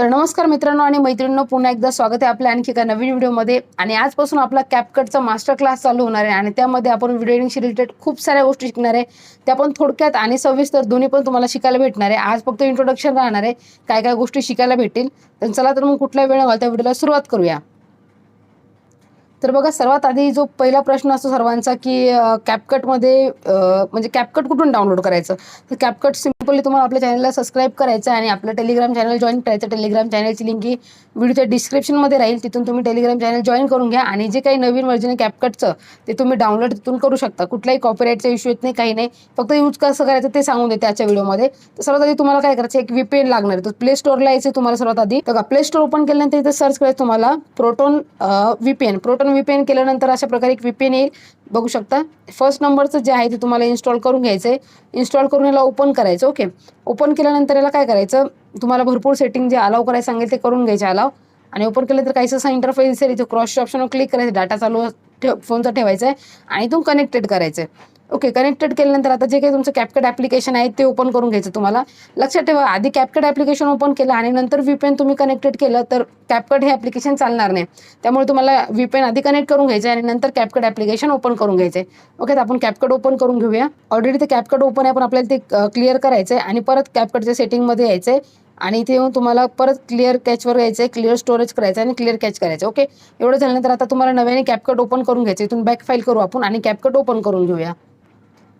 तर नमस्कार मित्रांनो आणि मैत्रिणींनो पुन्हा एकदा स्वागत आहे आपल्या आणखी एका नवीन व्हिडिओमध्ये. आणि आजपासून आपला कॅपकटचा मास्टर क्लास चालू होणार आहे आणि त्यामध्ये आपण व्हिडिओ एडिंगशी रिलेटेड खूप साऱ्या गोष्टी शिकणार आहे. त्या पण थोडक्यात आणि सविस्तर दोन्ही पण तुम्हाला शिकायला भेटणार आहे. आज फक्त इंट्रोडक्शन राहणार आहे. काय काय गोष्टी शिकायला भेटतील. तर चला तर मग कुठला वेळ घालता व्हिडिओला सुरुवात करूया. तर बघा सर्वात आधी जो पहिला प्रश्न असतो सर्वांचा की कॅपकटमध्ये म्हणजे कॅपकट कुठून डाउनलोड करायचं? तर कॅपकट सिम्पली तुम्हाला आपल्या चॅनलला सबस्क्राईब करायचं आहे आणि आपलं टेलिग्राम चॅनल जॉईन करायचं. टेलिग्राम चॅनलची लिंक ही व्हिडिओच्या डिस्क्रिप्शनमध्ये राहील. तिथून तुम्ही टेलिग्राम चॅनल जॉईन करून घ्या आणि जे काही नवीन व्हर्जन आहे कॅपकटचं ते तुम्ही डाउनलोड तिथून करू शकता. कुठलाही कॉपीराईटचा इश्यू येत नाही काही नाही. फक्त यूज कसं करायचं ते सांगून देते आजच्या व्हिडिओमध्ये तर सर्वात आधी तुम्हाला काय करायचं एक व्हीपीएन लागणार आहे. तर प्ले स्टोअरला यायचं तुम्हाला सर्वात आधी. तर प्ले स्टोअर ओपन केल्यानंतर इथे सर्च करायचं तुम्हाला प्रोटोन व्हीपीएन प्रोटोन विपेन केल्यानंतर अशा प्रकारे एक विपेन येईल. बघू शकता. फर्स्ट नंबरचं जे आहे ते तुम्हाला इन्स्टॉल करून घ्यायचं आहे इन्स्टॉल करून याला ओपन करायचं ओके ओपन केल्यानंतर याला काय करायचं? तुम्हाला भरपूर सेटिंग जे अलाव करायला सांगेल ते करून घ्यायचे अलाव आणि ओपन केलं तर काहीच असा इंटरफेस दिसेल इथे क्रॉसच्या ऑप्शनवर क्लिक करायचं डाटा चालू ठेव फोनचा ठेवायचा आहे आणि तो कनेक्टेड करायचं आहे ओके कनेक्टेड केल्यानंतर आता जे काही तुमचं कॅपकट ॲप्लिकेशन आहे ते ओपन करून घ्यायचं तुम्हाला. लक्षात ठेवा आधी कॅपकट ॲप्लिकेशन ओपन केलं आणि नंतर व्हीपेन तुम्ही कनेक्टेड केलं तर कॅपकट हे ॲप्लिकेशन चालणार नाही. त्यामुळे तुम्हाला व्हीपेन आधी कनेक्ट करून घ्यायचं आहे आणि नंतर कॅपकट ॲप्लिकेशन ओपन करून घ्यायचं आहे ओके तर आपण कॅपकट ओपन करून घेऊया. ऑलरेडी ते कॅपकट ओपन आहे पण आपल्याला ते क्लिअर करायचं आहे आणि परत कॅपकटच्या सेटिंगमध्ये यायचं आहे आणि इथे येऊन तुम्हाला परत क्लिअर कॅचवर यायचं आहे क्लिअर स्टोरेज करायचं आहे आणि क्लिअर कॅच करायचं ओके एवढं झाल्यानंतर आता तुम्हाला नव्याने कॅपकट ओपन करून घ्यायचं इथून बॅक फाईल करू आपण आणि कॅपकट ओपन करून घेऊया.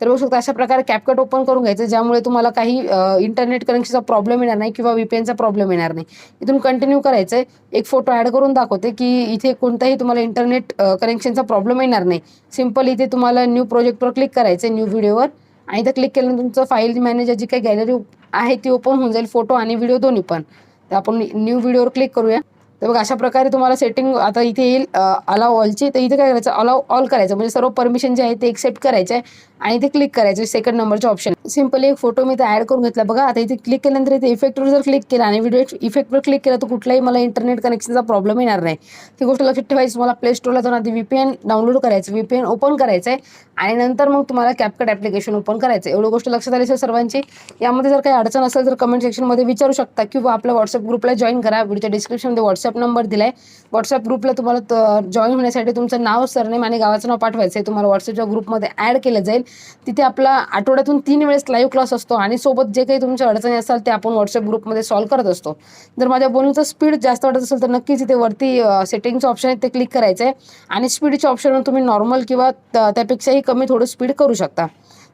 तर बघू शकता अशा प्रकारे कॅपकट ओपन करून घ्यायचं ज्यामुळे तुम्हाला काही इंटरनेट कनेक्शनचा प्रॉब्लेम येणार नाही किंवा व्हीपीएनचा प्रॉब्लेम येणार नाही. इथून कंटिन्यू करायचं आहे एक फोटो ॲड करून दाखवते की इथे कोणताही तुम्हाला इंटरनेट कनेक्शनचा प्रॉब्लेम येणार नाही. सिंपल इथे तुम्हाला न्यू प्रोजेक्टवर क्लिक करायचं आहे न्यू व्हिडिओवर आणि इथं क्लिक केल्यानंतर तुमचं फाईल मॅनेजर जी काही गॅलरी आहे ती ओपन होऊन जाईल फोटो आणि व्हिडिओ दोन्ही पण. तर आपण न्यू व्हिडिओवर क्लिक करूया. तर मग अशा प्रकारे तुम्हाला सेटिंग आता इथे येईल अलाव ऑलची तर इथे काय करायचं? अलाव ऑल करायचं. म्हणजे सर्व परमिशन जे आहे ते एक्सेप्ट करायचं आहे आणि इथे क्लिक करायचं सेकंड नंबरचे ऑप्शन सिम्पली एक फोटो मी इथे ॲड करून घेतला. बघा आता इथे क्लिक केल्यानंतर इथे इफेक्टवर जर क्लिक केला आणि व्हिडिओ इफेक्टवर क्लिक केला तर कुठलाही मला इंटरनेट कनेक्शनचा प्रॉब्लेम येणार नाही. ही गोष्ट लक्षात ठेवायची. तुम्हाला प्ले स्टोरला जाऊन आधी व्हीपीएन डाउनलोड करायचं. व्हीपीएन ओपन करायचं आहे आणि नंतर मग तुम्हाला कॅपकट ॲप्लिकेशन ओपन करायचं एवढी गोष्ट लक्षात आली सर सर्वांची? यामध्ये जर काही अडचण असेल तर कमेंट सेक्शनमध्ये विचारू शकता किंवा आपल्या व्हॉट्सअप ग्रुपला जॉईन करा. व्हिडिओच्या डिस्क्रिप्शनमध्ये व्हॉट्सअप नंबर दिलाय. व्हॉट्सअप ग्रुपला तुम्हाला जॉईन होण्यासाठी तुमचं नाव सरनेम आणि गावाचं नाव पाठवायचं आहे. तुम्हाला व्हॉट्सअपच्या ग्रुपमध्ये ॲड केलं जाईल. तिथे आपला आठवड्यातून तीन वेळेस लाईव्ह क्लास असतो आणि सोबत जे काही तुमच्या अडचणी असतात ते आपण व्हॉट्सअप ग्रुपमध्ये सॉल्व्ह करत असतो. जर माझ्या बोलण्याचं स्पीड जास्त वाटत असेल तर नक्कीच इथे वरती सेटिंगचं ऑप्शन आहे ते क्लिक करायचं आहे. आणि स्पीडच्या ऑप्शनवर तुम्ही नॉर्मल किंवा त्यापेक्षाही कमी थोडं स्पीड करू शकता.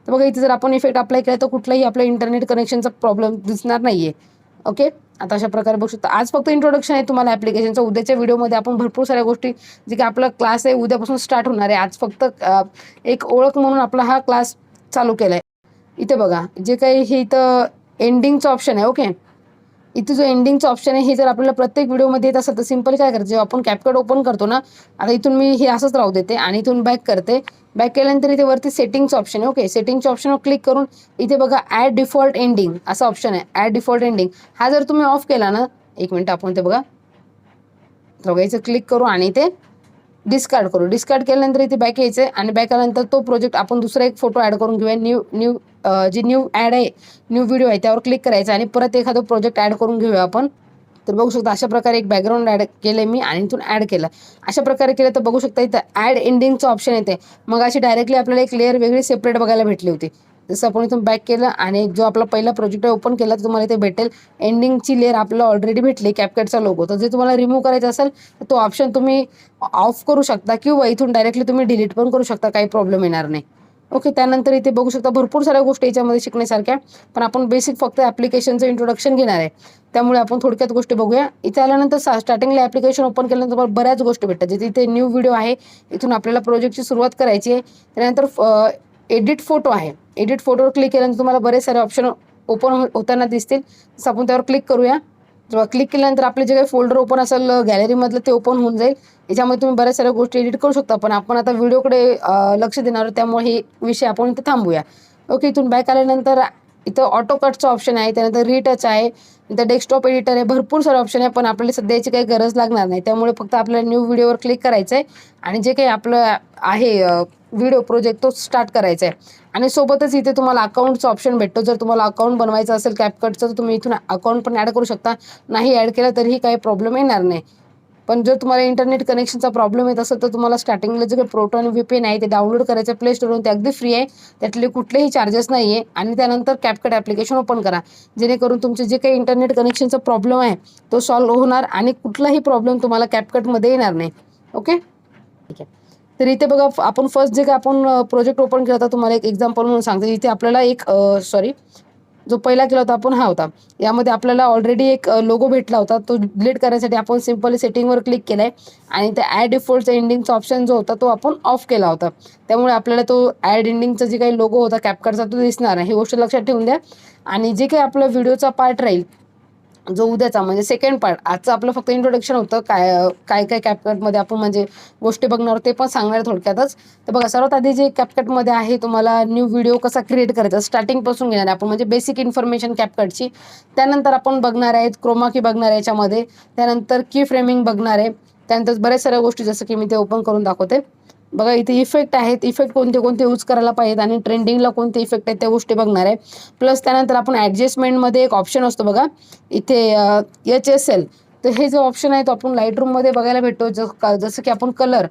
तर बघा इथे जर आपण इफेक्ट अप्लाय केला तर कुठलाही आपल्या इंटरनेट कनेक्शनचा प्रॉब्लेम दिसणार नाही आहे ओके? आता अशा प्रकारे बघू शकता. आज फक्त इंट्रोडक्शन आहे तुम्हाला ॲप्लिकेशनचं उद्याच्या व्हिडिओमध्ये आपण भरपूर साऱ्या गोष्टी जे की आपला क्लास आहे उद्यापासून स्टार्ट होणार आहे. आज फक्त एक ओळख म्हणून आपला हा क्लास चालू केला आहे इथे बघा. जे काही हे इथं एंडिंगचं ऑप्शन आहे ओके? इथे जो एंडिंगचं ऑप्शन आहे हे जर आपल्याला प्रत्येक व्हिडिओमध्ये येत असेल तर सिंपल काय करायचं? जेव्हा आपण कॅपकट ओपन करतो ना आता इथून मी हे असंच राहू देते आणि इथून बॅक करते. बॅक केल्यानंतर इथे वरती सेटिंगचं ऑप्शन आहे. ओके सेटिंगच्या ऑप्शनवर क्लिक करून इथे बघा ॲड डिफॉल्ट एंडिंग असा ऑप्शन आहे. ॲड डिफॉल्ट एंडिंग हा जर तुम्ही ऑफ केला ना एक मिनटं आपण ते बघा. तर बघा क्लिक करू आणि ते डिस्कार्ड करू. डिस्कार्ड केल्यानंतर इथे बॅक यायचं आहे आणि बॅक आल्यानंतर तो प्रोजेक्ट आपण दुसरा एक फोटो ॲड करून घेऊया. न्यू न्यू जी न्यू ॲड आहे न्यू व्हिडिओ आहे त्यावर क्लिक करायचं आणि परत एखादं प्रोजेक्ट ॲड करून घेऊया आपण. तर बघू शकता अशा प्रकारे एक बॅकग्राऊंड ॲड केलं मी आणि इथून ॲड केलं. अशा प्रकारे केलं तर बघू शकता इथं ॲड एंडिंगचं ऑप्शन येते मग अशी डायरेक्टली आपल्याला एक लेअर वेगळी सेपरेट बघायला भेटली होती. जसं आपण इथून बॅक केलं आणि जो आपला पहिला प्रोजेक्ट आहे ओपन केला तर तुम्हाला इथे भेटेल. एंडिंगची लेअर आपल्याला ऑलरेडी भेटली कॅपकटचा लोगो तर जे तुम्हाला रिमूव्ह करायचा असेल तर तो ऑप्शन तुम्ही ऑफ करू शकता किंवा इथून डायरेक्टली तुम्ही डिलीट पण करू शकता काही प्रॉब्लेम येणार नाही. ओके त्यानंतर इथे बघू शकता भरपूर साऱ्या गोष्टी याच्यामध्ये शिकण्यासारख्या पण आपण बेसिक फक्त ॲप्लिकेशनचं इंट्रोडक्शन घेणार आहे. त्यामुळे आपण थोडक्यात गोष्टी बघूया. इथे आल्यानंतर स्टार्टिंगला ॲप्लिकेशन ओपन केल्यानंतर तुम्हाला बऱ्याच गोष्टी भेटतात. जिथे इथे न्यू व्हिडिओ आहे इथून आपल्याला प्रोजेक्टची सुरुवात करायची आहे. त्यानंतर एडिट फोटो आहे. एडिट फोटोवर क्लिक केल्यानंतर तुम्हाला बरेच सारे ऑप्शन ओपन हो- होताना दिसतील. तसं आपण त्यावर क्लिक करूया. जेव्हा क्लिक केल्यानंतर आपले जे काही फोल्डर ओपन असेल गॅलरीमधलं ते ओपन होऊन जाईल. याच्यामध्ये तुम्ही बऱ्याच साऱ्या गोष्टी एडिट करू शकता. पण आपण आता व्हिडिओकडे लक्ष देणार आहोत. त्यामुळे हे विषय आपण इथे थांबूया. ओके इथून बॅक आल्यानंतर इथं ऑटो कटचं ऑप्शन आहे. त्यानंतर रिटच आहे. नंतर डेस्कटॉप एडिटर आहे भरपूर सारे ऑप्शन आहे पण आपल्याला सध्या याची काही गरज लागणार नाही. त्यामुळे फक्त आपल्याला न्यू व्हिडिओवर क्लिक करायचं आहे आणि जे काही आपलं आहे व्हिडिओ प्रोजेक्ट तो स्टार्ट करायचा आहे आणि सोबतच इथे तुम्हाला अकाउंटचा ऑप्शन भेटतो. जर तुम्हाला अकाउंट बनवायचं असेल कॅपकटचं तर तुम्ही इथून अकाउंट पण ॲड करू शकता. नाही ॲड केलं तरीही काही प्रॉब्लेम येणार नाही. पण जर तुम्हाला इंटरनेट कनेक्शनचा प्रॉब्लेम येत असेल तर तुम्हाला स्टार्टिंगला जे काही प्रोटॉन व्हीपेन आहे ते डाउनलोड करायचं प्ले स्टोरवरून ते अगदी फ्री आहे. त्यातले कुठलेही चार्जेस नाही आहे आणि त्यानंतर कॅपकट ॲप्लिकेशन ओपन करा. जेणेकरून तुमचे जे काही इंटरनेट कनेक्शनचा प्रॉब्लेम आहे तो सॉल्व्ह होणार आणि कुठलाही प्रॉब्लेम तुम्हाला कॅपकटमध्ये येणार नाही. ओके ठीक आहे. तर इथे बघा आपण फर्स्ट जे काय आपण प्रोजेक्ट ओपन केला होता तुम्हाला एक एक्झाम्पल म्हणून सांगते. इथे आपल्याला एक सॉरी जो पहिला केला होता आपण हा होता. यामध्ये आपल्याला ऑलरेडी एक लोगो भेटला होता. तो डिलीट करण्यासाठी आपण सिम्पली सेटिंगवर क्लिक केला आहे आणि त्या ॲड डिफॉल्टचा एंडिंगचा ऑप्शन जो होता तो आपण ऑफ केला होता. त्यामुळे आपल्याला तो ॲड एंडिंगचा जे काही लोगो होता कॅपकरचा तो दिसणार नाही. ही गोष्ट लक्षात ठेवून द्या. आणि जे काही आपलं व्हिडिओचा पार्ट राहील जो उद्याचा म्हणजे सेकंड पार्ट आजचं आपलं फक्त इंट्रोडक्शन होतं. काय काय काय कॅपकटमध्ये आपण म्हणजे गोष्टी बघणार ते पण सांगणार थोडक्यातच. तर बघा सर्वात आधी जे कॅपकटमध्ये आहे तुम्हाला न्यू व्हिडिओ कसा क्रिएट करायचा स्टार्टिंगपासून घेणार आहे आपण. म्हणजे बेसिक इन्फॉर्मेशन कॅपकटची त्यानंतर आपण बघणार आहेत क्रोमा की बघणार आहे याच्यामध्ये. त्यानंतर की फ्रेमिंग बघणार आहे. त्यानंतर बऱ्याच साऱ्या गोष्टी जसं की मी ते ओपन करून दाखवते. बघा इथे इफेक्ट आहेत. इफेक्ट कोणते कोणते यूज करायला पाहिजेत आणि ट्रेंडिंगला कोणते इफेक्ट आहेत त्या गोष्टी बघणार आहे. प्लस त्यानंतर आपण ॲडजस्टमेंटमध्ये एक ऑप्शन असतो बघा. इथे एच एस एल तर हे जो ऑप्शन आहे तो आपण लाइट रूममध्ये बघायला भेटतो. ज जसं की आपण कलर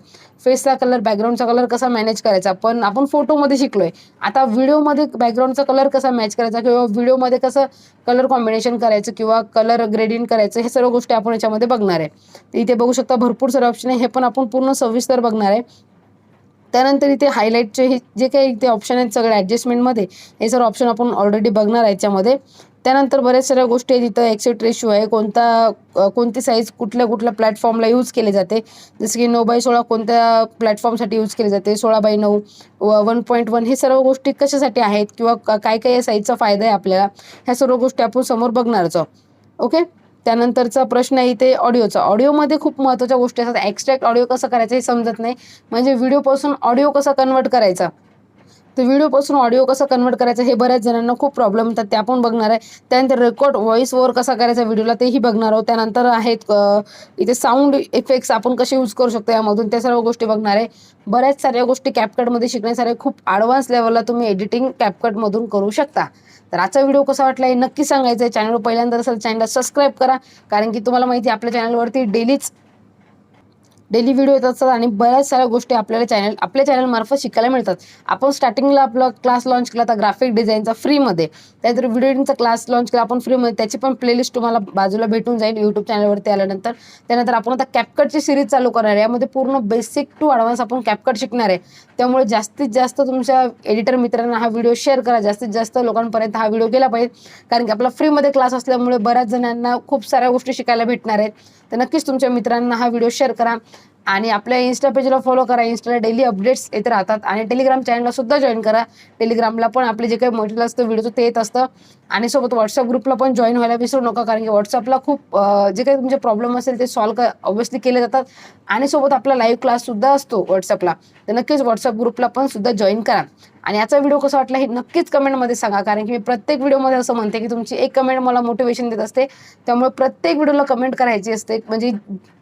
फेसचा कलर बॅकग्राऊंडचा कलर कसा मॅनेज करायचा? पण आपण फोटोमध्ये शिकलोय. आता व्हिडिओमध्ये बॅकग्राऊंडचा कलर कसा मॅच करायचा? किंवा व्हिडिओमध्ये कसं कलर कॉम्बिनेशन करायचं? किंवा कलर ग्रेडिंग करायचं? हे सर्व गोष्टी आपण याच्यामध्ये बघणार आहे. तर इथे बघू शकता भरपूर सारे ऑप्शन आहे. हे पण आपण पूर्ण सविस्तर बघणार आहे. त्यानंतर इथे हायलाईटचे हे जे काही इथे ऑप्शन आहेत सगळे ॲडजस्टमेंटमध्ये हे सर्व ऑप्शन आपण ऑलरेडी बघणार आहे याच्यामध्ये. त्यानंतर बऱ्याच साऱ्या गोष्टी आहेत इथं एक्सेट रेशो आहे कोणता कोणती साईज कुठल्या कुठल्या प्लॅटफॉर्मला यूज केले जाते. जसं की नऊ बाय सोळा कोणत्या प्लॅटफॉर्मसाठी यूज केली जाते? सोळा बाय नऊ वन पॉईंट वन हे सर्व गोष्टी कशासाठी आहेत? किंवा काय काय या साईजचा फायदा आहे आपल्याला? ह्या सर्व गोष्टी आपण समोर बघणारच. आहोत ओके त्यानंतरचा प्रश्न आहे इथे ऑडिओचा. ऑडिओमध्ये खूप महत्त्वाच्या गोष्टी असतात. एक्स्ट्रॅक्ट ऑडिओ कसं करायचं हे समजत नाही. म्हणजे व्हिडिओपासून ऑडिओ कसा कन्वर्ट करायचा? तर व्हिडिओपासून ऑडिओ कसा कन्वर्ट करायचा हे बऱ्याच जणांना खूप प्रॉब्लेम येतात. ते आपण बघणार आहे. त्यानंतर रेकॉर्ड व्हॉइस ओवर कसा करायचा व्हिडिओला तेही बघणार आहोत. त्यानंतर आहेत इथे साऊंड इफेक्ट्स आपण कसे यूज करू शकतो यामधून त्या सर्व गोष्टी बघणार आहे. बऱ्याच साऱ्या गोष्टी कॅपकटमध्ये शिकण्यासाऱ्या खूप ॲडव्हान्स लेवलला तुम्ही एडिटिंग कॅपकटमधून करू शकता. तर आजचा व्हिडिओ कसा वाटला हे नक्की सांगायचं आहे. चॅनलवर पहिल्यांदा असेल चॅनलला सबस्क्राईब करा. कारण की तुम्हाला माहिती आहे आपल्या चॅनलवरती डेलीच डेली व्हिडिओ येत असतात आणि बऱ्याच साऱ्या गोष्टी आपल्याला चॅनल आपल्या चॅनलमार्फत शिकायला मिळतात. आपण स्टार्टिंगला आपला क्लास लॉन्च केला तर ग्राफिक डिझाईनचा फ्रीमध्ये त्यानंतर व्हिडिओ एडिटिंगचा क्लास लॉन्च केला आपण फ्रीमध्ये त्याची पण प्लेलिस्ट तुम्हाला बाजूला भेटून जाईल यूट्यूब चॅनलवरती आल्यानंतर. त्यानंतर आपण आता कॅपकटची सिरीज चालू करणार आहे. यामध्ये पूर्ण बेसिक टू ॲडव्हान्स आपण कॅपकट शिकणार आहे. त्यामुळे जास्तीत जास्त तुमच्या एडिटर मित्रांना हा व्हिडिओ शेअर करा. जास्तीत जास्त लोकांपर्यंत हा व्हिडिओ गेला पाहिजे. कारण की आपला फ्रीमध्ये क्लास असल्यामुळे बऱ्याच जणांना खूप साऱ्या गोष्टी शिकायला भेटणार आहेत. तर नक्कीच तुमच्या मित्रांना हा व्हिडिओ शेअर करा. आणि आपल्या इन्स्टा पेजला फॉलो करा. इन्स्टाला डेली अपडेट्स येत राहतात. आणि टेलिग्राम चॅनलला सुद्धा जॉईन करा. टेलिग्रामला पण आपले जे काही मटेरियल असतं व्हिडिओचं ते येत असतं. आणि सोबत व्हॉट्सअप ग्रुपला पण जॉईन व्हायला विसरू नका. कारण की व्हॉट्सअपला खूप जे काही तुमचे प्रॉब्लेम असेल ते सॉल्व ऑब्व्हियसली केले जातात. आणि सोबत आपला लाईव्ह क्लाससुद्धा असतो व्हॉट्सअपला तर नक्कीच व्हॉट्सअप ग्रुपला पण सुद्धा जॉईन करा. आणि याचा व्हिडिओ कसा वाटला हे नक्कीच कमेंटमध्ये सांगा. कारण की मी प्रत्येक व्हिडिओमध्ये असं म्हणते की तुमची एक कमेंट मला मोटिवेशन देत असते. त्यामुळे प्रत्येक व्हिडिओला कमेंट करायची असते. म्हणजे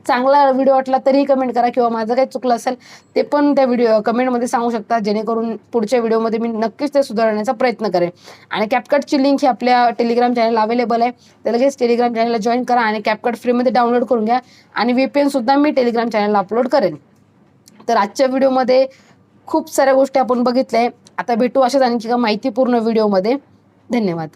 चांगला व्हिडिओ वाटला तरीही कमेंट करा किंवा माझं काही चुकलं असेल ते पण त्या व्हिडिओ कमेंटमध्ये सांगू शकता. जेणेकरून पुढच्या व्हिडिओमध्ये मी नक्कीच ते सुधारण्याचा प्रयत्न करेन. आणि कॅपकटची लिंक ही आपल्या टेलिग्राम चॅनल अवेलेबल आहे. तर लगेच टेलिग्राम चॅनलला जॉईन करा आणि कॅपकट फ्रीमध्ये डाउनलोड करून घ्या. आणि VPN सुद्धा मी टेलिग्राम चॅनलला अपलोड करेन. तर आजच्या व्हिडिओमध्ये खूप साऱ्या गोष्टी आपण बघितल्या आहे. आता भेटू अशाच आणखी का माहितीपूर्ण व्हिडिओमध्ये धन्यवाद.